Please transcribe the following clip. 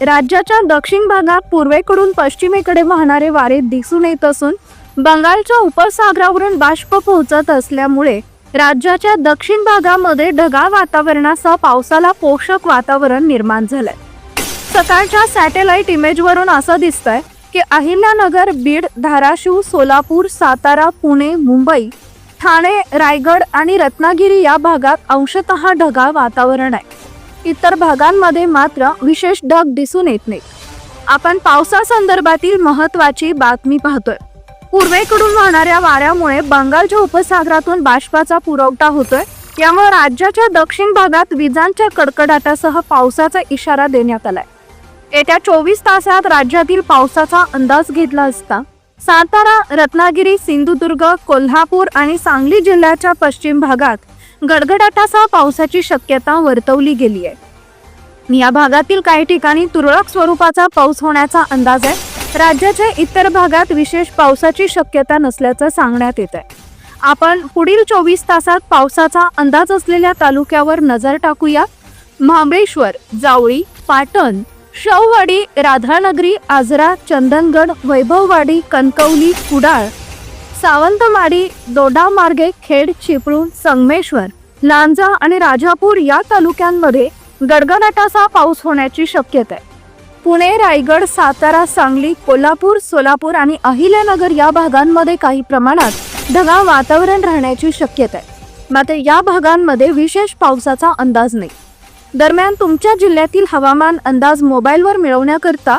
राज्याच्या दक्षिण भागात पूर्वेकडून पश्चिमेकडे वाहणारे वारे दिसून येत असून बंगालच्या उपसागरावरून बाष्प पोहोचत असल्यामुळे राज्याच्या दक्षिण भागामध्ये ढगाळ वातावरणासह पावसाला पोषक वातावरण निर्माण झालंय. सकाळच्या सॅटेलाइट इमेजवरून असं दिसतंय की अहिल्यानगर बीड धाराशिव सोलापूर सातारा पुणे मुंबई ठाणे रायगड आणि रत्नागिरी या भागात अंशतः ढगाळ वातावरण आहे. इतर भागांमध्ये मात्र विशेष ढग दिसून येत नाहीत. आपण पावसासंदर्भातील महत्वाची बातमी पाहतोय. पूर्वेकडून वाहणाऱ्या वाऱ्यामुळे बंगालच्या उपसागरातून बाष्पाचा पुरवठा होतोय. यामुळे राज्याच्या दक्षिण भागात विजांच्या कडकडाटासह पावसाचा इशारा देण्यात आलाय. येत्या चोवीस तासात राज्यातील पावसाचा अंदाज घेतला असता सातारा रत्नागिरी सिंधुदुर्ग कोल्हापूर आणि सांगली जिल्ह्याच्या पश्चिम भागात गडगडाटासह पावसाची शक्यता वर्तवली गेली आहे. या भागातील काही ठिकाणी तुरळक स्वरूपाचा पाऊस होण्याचा अंदाज आहे. राज्याच्या इतर भागात विशेष पावसाची शक्यता नसल्याचं सांगण्यात येत आहे. आपण पुढील चोवीस तासात पावसाचा अंदाज असलेल्या तालुक्यावर नजर टाकूया. महाबळेश्वर जावळी पाटण शववाडी राधानगरी आजरा चंदनगड वैभववाडी कणकवली कुडाळ सावंतवाडी दोडा मार्गे खेड चिपळूण संगमेश्वर लांजा आणि राजापूर या तालुक्यांमध्ये गडगडाटाचा पाऊस होण्याची शक्यता. आहे पुणे रायगड सातारा सांगली कोल्हापूर सोलापूर आणि अहिल्यानगर या भागांमध्ये काही प्रमाणात ढगाळ वातावरण राहण्याची शक्यता. आहे मात्र या भागांमध्ये विशेष पावसाचा अंदाज नाही. दरम्यान तुमच्या जिल्ह्यातील हवामान अंदाज मोबाईलवर मिळवण्याकरता